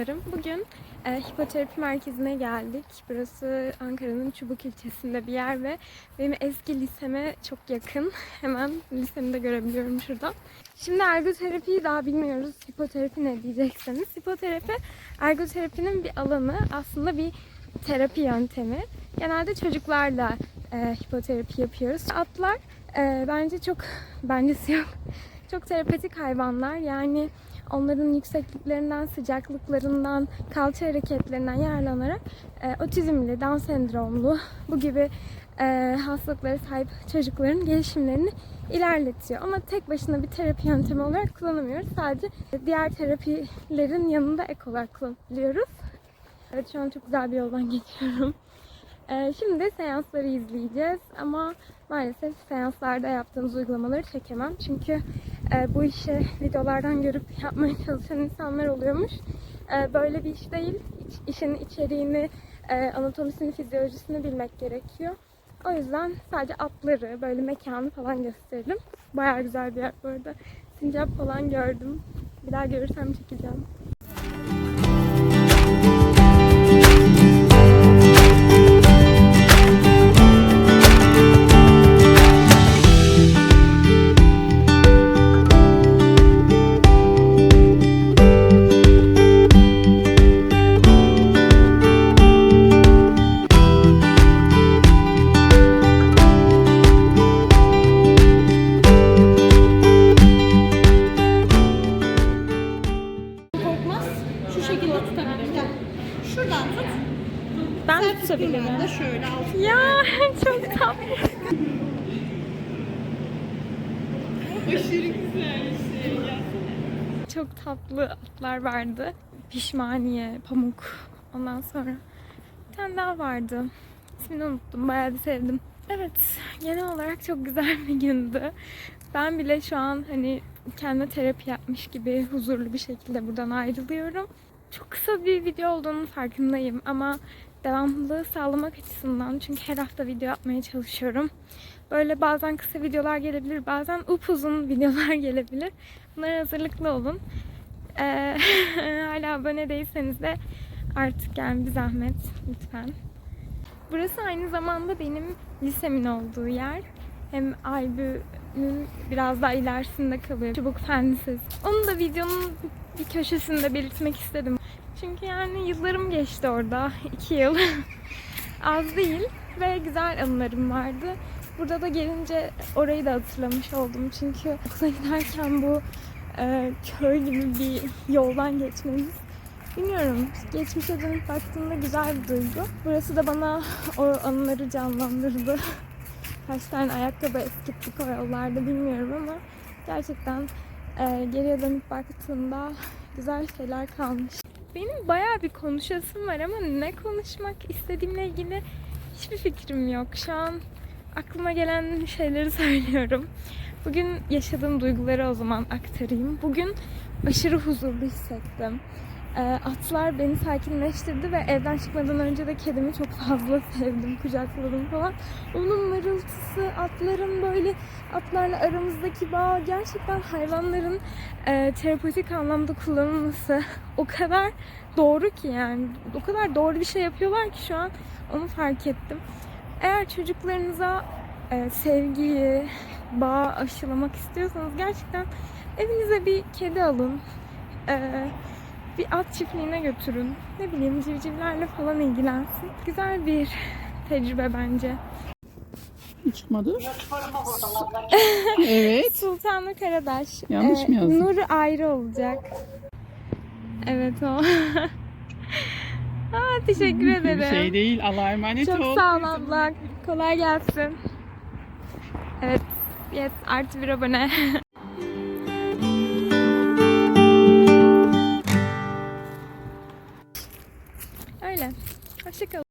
dostlarım. Bugün e, hipoterapi merkezine geldik. Burası Ankara'nın Çubuk ilçesinde bir yer ve benim eski liseme çok yakın. Hemen lisemi de görebiliyorum şuradan. Şimdi ergoterapiyi daha bilmiyoruz. Hipoterapi ne diyecekseniz. Hipoterapi ergoterapinin bir alanı. Aslında bir terapi yöntemi. Genelde çocuklarla e, hipoterapi yapıyoruz. Atlar e, bence çok, bencesi yok. Çok terapetik hayvanlar. Yani onların yüksekliklerinden, sıcaklıklarından, kalça hareketlerinden yararlanarak e, otizmli, Down sendromlu bu gibi e, hastalıklara sahip çocukların gelişimlerini ilerletiyor. Ama tek başına bir terapi yöntemi olarak kullanamıyoruz. Sadece diğer terapilerin yanında ek olarak kullanabiliyoruz. Evet şu an çok güzel bir yoldan geçiyorum. E, şimdi seansları izleyeceğiz ama maalesef seanslarda yaptığımız uygulamaları çekemem. Çünkü e, bu işi videolardan görüp yapmaya çalışan insanlar oluyormuş. E, böyle bir iş değil. İç- işin içeriğini, e, anatomisini, fizyolojisini bilmek gerekiyor. O yüzden sadece atları, böyle mekanı falan gösterdim. Bayağı güzel bir yer bu arada. Sincap falan gördüm. Bir daha görürsem çekeceğim. Tuttuğun anda şöyle. Ya çok tatlı. Aşırı güzel şey. Çok tatlı atlar vardı. Pişmaniye, pamuk. Ondan sonra bir tane daha vardı. İsmini unuttum. Bayağı bir sevdim. Evet, genel olarak çok güzel bir gündü. Ben bile şu an hani kendime terapi yapmış gibi huzurlu bir şekilde buradan ayrılıyorum. Çok kısa bir video olduğunun farkındayım ama devamlılığı sağlamak açısından çünkü her hafta video yapmaya çalışıyorum. Böyle bazen kısa videolar gelebilir, bazen upuzun videolar gelebilir. Bunlara hazırlıklı olun. Ee, hala abone değilseniz de artık yani bir zahmet lütfen. Burası aynı zamanda benim lisemin olduğu yer. Hem Aybü'nün biraz daha ilerisinde kalıyor. Çubuk Fen Lisesi. Onu da videonun bir köşesinde belirtmek istedim. Çünkü yani yıllarım geçti orada. iki yıl. Az değil ve güzel anılarım vardı. Burada da gelince orayı da hatırlamış oldum. Çünkü okula giderken bu e, köy gibi bir yoldan geçmemiz Bilmiyorum. Geçmişe dönüp baktığımda güzel bir duygu. Burası da bana o anıları canlandırdı. Kaç tane ayakkabı eskittik o yollarda bilmiyorum ama gerçekten e, geriye dönüp baktığımda güzel şeyler kalmış. Benim bayağı bir konuşasım var ama ne konuşmak istediğimle ilgili hiçbir fikrim yok. Şu an aklıma gelen şeyleri söylüyorum. Bugün yaşadığım duyguları o zaman aktarayım. Bugün aşırı huzurlu hissettim. Ee, atlar beni sakinleştirdi ve evden çıkmadan önce de kedimi çok fazla sevdim, kucakladım falan. Onun mırıltısı, atların böyle atlarla aramızdaki bağ, gerçekten hayvanların e, terapötik anlamda kullanılması o kadar doğru ki yani. O kadar doğru bir şey yapıyorlar ki şu an onu fark ettim. Eğer çocuklarınıza e, sevgiyi, bağ aşılamak istiyorsanız gerçekten evinize bir kedi alın. E, bir at çiftliğine götürün. Ne bileyim civcivlerle falan ilgilensin. Güzel bir tecrübe bence. Çıkmadı. evet. Sultanlı Karadaş. Yanlış mı yazdım? Nuru ayrı olacak. Evet o. Aa, teşekkür Bir ederim. şey değil. Allah'a emanet Çok ol. sağ ol abla. Kolay gelsin. Evet. Yes, artı bir abone. Öyle. Hoşçakalın.